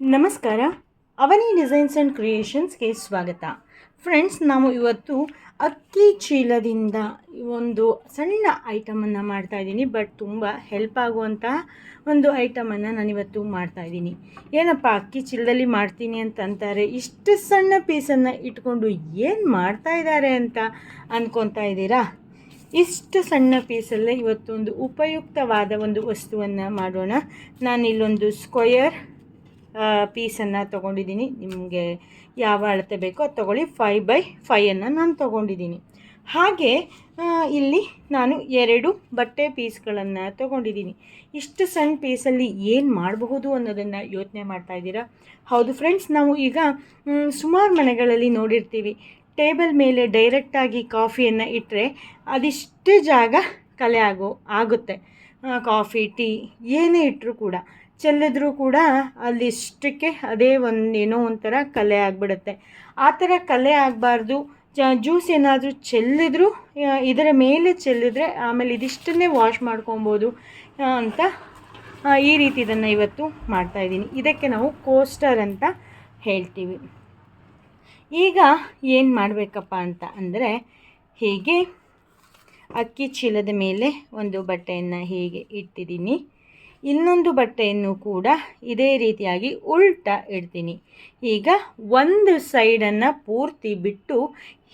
ನಮಸ್ಕಾರ. ಅವನಿ designs and ಕ್ರಿಯೇಷನ್ಸ್ಗೆ ಸ್ವಾಗತ. Friends, ನಾವು ಇವತ್ತು ಅಕ್ಕಿ ಚೀಲದಿಂದ ಒಂದು ಸಣ್ಣ ಐಟಮನ್ನು ಮಾಡ್ತಾಯಿದ್ದೀನಿ ಬಟ್ ತುಂಬ ಹೆಲ್ಪ್ ಆಗುವಂತಹ ಒಂದು ಐಟಮನ್ನು ನಾನಿವತ್ತು ಮಾಡ್ತಾಯಿದ್ದೀನಿ ಏನಪ್ಪ, ಅಕ್ಕಿ ಚೀಲದಲ್ಲಿ ಮಾಡ್ತೀನಿ ಅಂತ ಅಂತಾರೆ. ಇಷ್ಟು ಸಣ್ಣ ಪೀಸನ್ನು ಇಟ್ಕೊಂಡು ಏನು ಮಾಡ್ತಾ ಇದ್ದಾರೆ ಅಂತ ಅಂದ್ಕೊತಾ ಇದ್ದೀರಾ? ಇಷ್ಟು ಸಣ್ಣ ಪೀಸಲ್ಲೇ ಇವತ್ತೊಂದು ಉಪಯುಕ್ತವಾದ ಒಂದು ವಸ್ತುವನ್ನು ಮಾಡೋಣ. ನಾನಿಲ್ಲೊಂದು ಸ್ಕ್ವಯರ್ ಪೀಸನ್ನು ತೊಗೊಂಡಿದ್ದೀನಿ. ನಿಮಗೆ ಯಾವ ಅಳತೆ ಬೇಕೋ ಅದು ತೊಗೊಳ್ಳಿ. ಫೈ ಬೈ ಫೈಯನ್ನು ನಾನು ತೊಗೊಂಡಿದ್ದೀನಿ. ಹಾಗೆ ಇಲ್ಲಿ ನಾನು ಎರಡು ಬಟ್ಟೆ ಪೀಸ್ಗಳನ್ನು ತೊಗೊಂಡಿದ್ದೀನಿ. ಇಷ್ಟು ಸಣ್ಣ ಪೀಸಲ್ಲಿ ಏನು ಮಾಡಬಹುದು ಅನ್ನೋದನ್ನು ಯೋಚನೆ ಮಾಡ್ತಾ ಇದ್ದೀರಾ? ಹೌದು ಫ್ರೆಂಡ್ಸ್ ನಾವು ಈಗ ಸುಮಾರು ಮನೆಗಳಲ್ಲಿ ನೋಡಿರ್ತೀವಿ. ಟೇಬಲ್ ಮೇಲೆ ಡೈರೆಕ್ಟಾಗಿ ಕಾಫಿಯನ್ನು ಇಟ್ಟರೆ ಅದಿಷ್ಟೇ ಜಾಗ ಕಲೆ ಆಗೋ, ಆಗುತ್ತೆ. ಕಾಫಿ ಟೀ ಏನೇ ಇಟ್ಟರೂ ಕೂಡ. ಚೆಲ್ಲಿದ್ರೂ ಕೂಡ ಅಲ್ಲಿ ಇಷ್ಟಕ್ಕೆ ಅದೇ ಒಂದು ಏನೋ ಒಂಥರ ಕಲೆ ಆಗಿಬಿಡುತ್ತೆ. ಆ ಥರ ಕಲೆ ಆಗಬಾರ್ದು. ಜ, ಜ್ಯೂಸ್ ಏನಾದರೂ ಚೆಲ್ಲಿದ್ರು ಇದರ ಮೇಲೆ ಚೆಲ್ಲಿದ್ರೆ ಆಮೇಲೆ ಇದಿಷ್ಟನ್ನೇ ವಾಶ್ ಮಾಡ್ಕೊಬೋದು ಅಂತ ಈ ರೀತಿ ಇದನ್ನು ಇವತ್ತು ಮಾಡ್ತಾಯಿದ್ದೀನಿ ಇದಕ್ಕೆ ನಾವು ಕೋಸ್ಟರ್ ಅಂತ ಹೇಳ್ತೀವಿ. ಈಗ ಏನು ಮಾಡಬೇಕಪ್ಪ ಅಂತ ಅಂದರೆ, ಹೀಗೆ ಅಕ್ಕಿ ಚೀಲದ ಮೇಲೆ ಒಂದು ಬಟ್ಟೆಯನ್ನು ಹೀಗೆ ಇಟ್ಟಿದ್ದೀನಿ. ಇನ್ನೊಂದು ಬಟ್ಟೆಯನ್ನು ಕೂಡ ಇದೇ ರೀತಿಯಾಗಿ ಉಲ್ಟಾ ಇಡ್ತೀನಿ. ಈಗ ಒಂದು ಸೈಡನ್ನು ಪೂರ್ತಿ ಬಿಟ್ಟು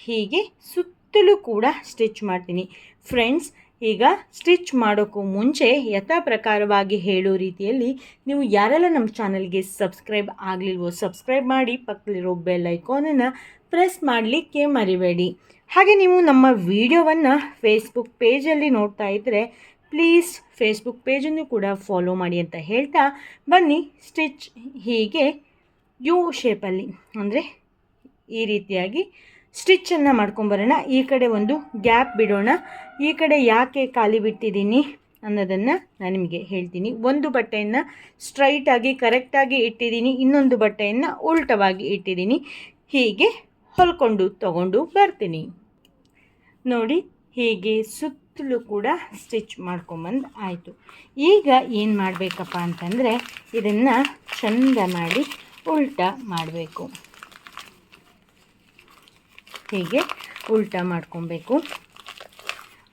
ಹೀಗೆ ಸುತ್ತಲೂ ಕೂಡ ಸ್ಟಿಚ್ ಮಾಡ್ತೀನಿ. ಫ್ರೆಂಡ್ಸ್ ಈಗ ಸ್ಟಿಚ್ ಮಾಡೋಕ್ಕೂ ಮುಂಚೆ ಯಥಾ ಪ್ರಕಾರವಾಗಿ ಹೇಳೋ ರೀತಿಯಲ್ಲಿ ನೀವು ಯಾರೆಲ್ಲ ನಮ್ಮ ಚಾನಲ್ಗೆ ಸಬ್ಸ್ಕ್ರೈಬ್ ಆಗಲಿಲ್ವೋ ಸಬ್ಸ್ಕ್ರೈಬ್ ಮಾಡಿ, ಪಕ್ಕದಲ್ಲಿರೋ ಬೆಲ್ ಐಕಾನನ್ನು ಪ್ರೆಸ್ ಮಾಡಲಿಕ್ಕೆ ಮರಿಬೇಡಿ. ಹಾಗೆ ನೀವು ನಮ್ಮ ವಿಡಿಯೋವನ್ನು ಫೇಸ್ಬುಕ್ ಪೇಜಲ್ಲಿ ನೋಡ್ತಾ ಇದ್ದರೆ ಪ್ಲೀಸ್ ಫೇಸ್ಬುಕ್ ಪೇಜನ್ನು ಕೂಡ ಫಾಲೋ ಮಾಡಿ ಅಂತ ಹೇಳ್ತಾ ಬನ್ನಿ ಸ್ಟಿಚ್ ಹೀಗೆ ಯು ಶೇಪಲ್ಲಿ ಅಂದರೆ ಈ ರೀತಿಯಾಗಿ ಸ್ಟಿಚ್ಚನ್ನು ಮಾಡ್ಕೊಂಬರೋಣ. ಈ ಕಡೆ ಒಂದು ಗ್ಯಾಪ್ ಬಿಡೋಣ. ಈ ಕಡೆ ಯಾಕೆ ಖಾಲಿ ಬಿಟ್ಟಿದ್ದೀನಿ ಅನ್ನೋದನ್ನು ನಾನು ನಿಮಗೆ ಹೇಳ್ತೀನಿ. ಒಂದು ಬಟ್ಟೆಯನ್ನು ಸ್ಟ್ರೈಟಾಗಿ ಕರೆಕ್ಟಾಗಿ ಇಟ್ಟಿದ್ದೀನಿ. ಇನ್ನೊಂದು ಬಟ್ಟೆಯನ್ನು ಉಲ್ಟವಾಗಿ ಇಟ್ಟಿದ್ದೀನಿ. ಹೀಗೆ ಹೊಲ್ಕೊಂಡು ತಗೊಂಡು ಬರ್ತೀನಿ. ನೋಡಿ ಹೀಗೆ ಸುತ್ತಲೂ ಕೂಡ ಸ್ಟಿಚ್ ಮಾಡ್ಕೊಂಬಂದು ಆಯಿತು. ಈಗ ಏನು ಮಾಡಬೇಕಪ್ಪ ಅಂತಂದರೆ ಇದನ್ನು ಚಂದ ಮಾಡಿ ಉಲ್ಟಾ ಮಾಡಬೇಕು. ಹೀಗೆ? ಉಲ್ಟಾ ಮಾಡ್ಕೊಬೇಕು.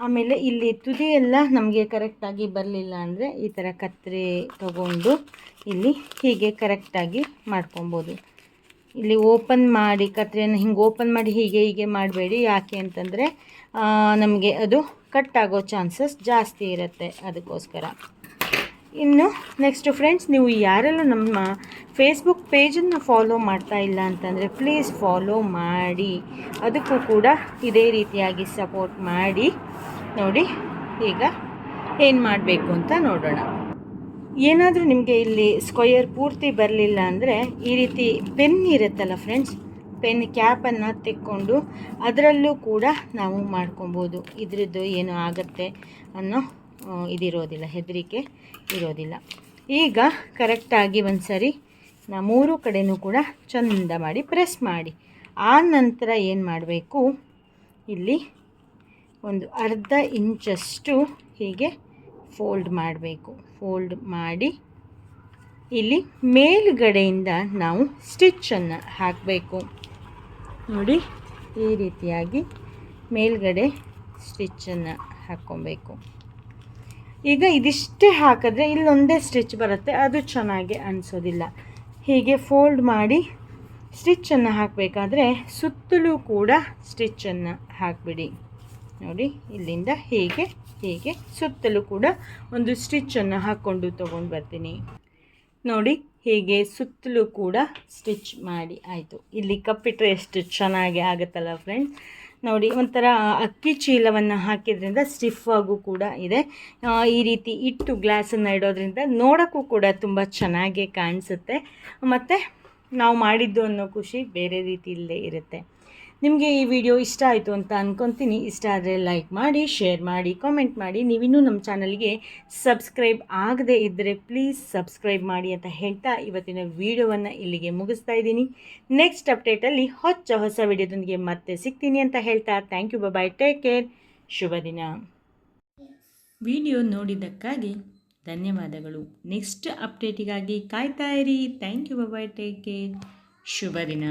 ಆಮೇಲೆ ಇಲ್ಲಿ ತುದಿಯೆಲ್ಲ ನಮಗೆ ಕರೆಕ್ಟಾಗಿ ಬರಲಿಲ್ಲ ಅಂದರೆ ಈ ಥರ ಕತ್ತರಿ ತಗೊಂಡು ಇಲ್ಲಿ ಹೀಗೆ ಕರೆಕ್ಟಾಗಿ ಮಾಡ್ಕೊಬೋದು. ಇಲ್ಲಿ ಓಪನ್ ಮಾಡಿ ಕತ್ರಿಯನ್ನು ಹಿಂಗೆ ಓಪನ್ ಮಾಡಿ ಹೀಗೆ ಹೀಗೆ ಮಾಡಬೇಡಿ. ಯಾಕೆ ಅಂತಂದರೆ ನಮಗೆ ಅದು ಕಟ್ ಆಗೋ ಚಾನ್ಸಸ್ ಜಾಸ್ತಿ ಇರುತ್ತೆ ಅದಕ್ಕೋಸ್ಕರ. ಇನ್ನು ನೆಕ್ಸ್ಟ್ ಫ್ರೆಂಡ್ಸ್ ನೀವು ಯಾರೆಲ್ಲ ನಮ್ಮ ಫೇಸ್ಬುಕ್ ಪೇಜನ್ನು ಫಾಲೋ ಮಾಡ್ತಾ ಇಲ್ಲ ಅಂತಂದರೆ ಪ್ಲೀಸ್ ಫಾಲೋ ಮಾಡಿ. ಅದಕ್ಕೂ ಕೂಡ ಇದೇ ರೀತಿಯಾಗಿ ಸಪೋರ್ಟ್ ಮಾಡಿ. ನೋಡಿ, ಈಗ ಏನು ಮಾಡಬೇಕು ಅಂತ ನೋಡೋಣ. ಏನಾದರೂ ನಿಮಗೆ ಇಲ್ಲಿ ಸ್ಕ್ವಯರ್ ಪೂರ್ತಿ ಬರಲಿಲ್ಲ ಅಂದರೆ ಈ ರೀತಿ ಪೆನ್ ಇರುತ್ತಲ್ಲ ಫ್ರೆಂಡ್ಸ್ ಪೆನ್ ಕ್ಯಾಪನ್ನು ತೆಕ್ಕೊಂಡು ಅದರಲ್ಲೂ ಕೂಡ ನಾವು ಮಾಡ್ಕೊಬೋದು. ಇದರದ್ದು ಏನು ಆಗುತ್ತೆ ಅನ್ನೋ ಇದಿರೋದಿಲ್ಲ, ಹೆದರಿಕೆ ಇರೋದಿಲ್ಲ. ಈಗ ಕರೆಕ್ಟಾಗಿ ಒಂದು ಸರಿ ನಾ ಮೂರು ಕಡೆಯೂ ಕೂಡ ಚಂದ ಮಾಡಿ ಪ್ರೆಸ್ ಮಾಡಿ. ಆ ನಂತರ ಏನು ಮಾಡಬೇಕು? ಇಲ್ಲಿ ಒಂದು ಅರ್ಧ ಇಂಚಷ್ಟು ಹೀಗೆ ಫೋಲ್ಡ್ ಮಾಡಬೇಕು. ಫೋಲ್ಡ್ ಮಾಡಿ ಇಲ್ಲಿ ಮೇಲುಗಡೆಯಿಂದ ನಾವು ಸ್ಟಿಚ್ಚನ್ನು ಹಾಕಬೇಕು. ನೋಡಿ. ಈ ರೀತಿಯಾಗಿ ಮೇಲ್ಗಡೆ ಸ್ಟಿಚ್ಚನ್ನು ಹಾಕ್ಕೊಬೇಕು. ಈಗ ಇದಿಷ್ಟೇ ಹಾಕಿದ್ರೆ ಇಲ್ಲೊಂದೇ ಸ್ಟಿಚ್ ಬರುತ್ತೆ, ಅದು ಚೆನ್ನಾಗಿ ಅನಿಸೋದಿಲ್ಲ. ಹೀಗೆ ಫೋಲ್ಡ್ ಮಾಡಿ ಸ್ಟಿಚ್ಚನ್ನು ಹಾಕಬೇಕಾದ್ರೆ ಸುತ್ತಲೂ ಕೂಡ ಸ್ಟಿಚ್ಚನ್ನು ಹಾಕಿಬಿಡಿ. ನೋಡಿ, ಇಲ್ಲಿಂದ ಹೀಗೆ ಹೀಗೆ ಸುತ್ತಲೂ ಕೂಡ ಒಂದು ಸ್ಟಿಚ್ಚನ್ನು ಹಾಕ್ಕೊಂಡು ತೊಗೊಂಡು ಬರ್ತೀನಿ. ನೋಡಿ ಹೀಗೆ ಸುತ್ತಲೂ ಕೂಡ ಸ್ಟಿಚ್ ಮಾಡಿ ಆಯಿತು. ಇಲ್ಲಿ ಕಪ್ಪಿಟ್ರೆ ಎಷ್ಟು ಚೆನ್ನಾಗಿ ಆಗುತ್ತಲ್ಲ ಫ್ರೆಂಡ್ಸ್ ನೋಡಿ, ಒಂಥರ ಅಕ್ಕಿ ಚೀಲವನ್ನು ಹಾಕಿದ್ರಿಂದ ಸ್ಟಿಫ್ ಆಗೂ ಕೂಡ ಇದೆ. ಈ ರೀತಿ ಇಟ್ಟು ಗ್ಲಾಸನ್ನು ಇಡೋದ್ರಿಂದ ನೋಡೋಕ್ಕೂ ಕೂಡ ತುಂಬ ಚೆನ್ನಾಗಿ ಕಾಣಿಸುತ್ತೆ. ಮತ್ತು ನಾವು ಮಾಡಿದ್ದು ಅನ್ನೋ ಖುಷಿ ಬೇರೆ ರೀತಿಯಲ್ಲೇ ಇರುತ್ತೆ. ನಿಮಗೆ ಈ ವಿಡಿಯೋ ಇಷ್ಟ ಆಯಿತು ಅಂತ ಅಂದ್ಕೊತೀನಿ ಇಷ್ಟ ಆದರೆ ಲೈಕ್ ಮಾಡಿ ಶೇರ್ ಮಾಡಿ ಕಾಮೆಂಟ್ ಮಾಡಿ. ನೀವಿನ್ನೂ ನಮ್ಮ ಚಾನಲ್ಗೆ ಸಬ್ಸ್ಕ್ರೈಬ್ ಆಗದೇ ಇದ್ದರೆ ಪ್ಲೀಸ್ ಸಬ್ಸ್ಕ್ರೈಬ್ ಮಾಡಿ ಅಂತ ಹೇಳ್ತಾ ಇವತ್ತಿನ ವಿಡಿಯೋವನ್ನು ಇಲ್ಲಿಗೆ ಮುಗಿಸ್ತಾ ಇದ್ದೀನಿ. ನೆಕ್ಸ್ಟ್ ಅಪ್ಡೇಟಲ್ಲಿ ಹೊಚ್ಚ ಹೊಸ ವಿಡಿಯೋದೊಂದಿಗೆ ಮತ್ತೆ ಸಿಗ್ತೀನಿ ಅಂತ ಹೇಳ್ತಾ. Thank you bye take care ಶುಭ ದಿನ. ವಿಡಿಯೋ ನೋಡಿದ್ದಕ್ಕಾಗಿ ಧನ್ಯವಾದಗಳು. ನೆಕ್ಸ್ಟ್ ಅಪ್ಡೇಟಿಗಾಗಿ ಕಾಯ್ತಾ ಇರಿ. Thank you bye take care ಶುಭ ದಿನ.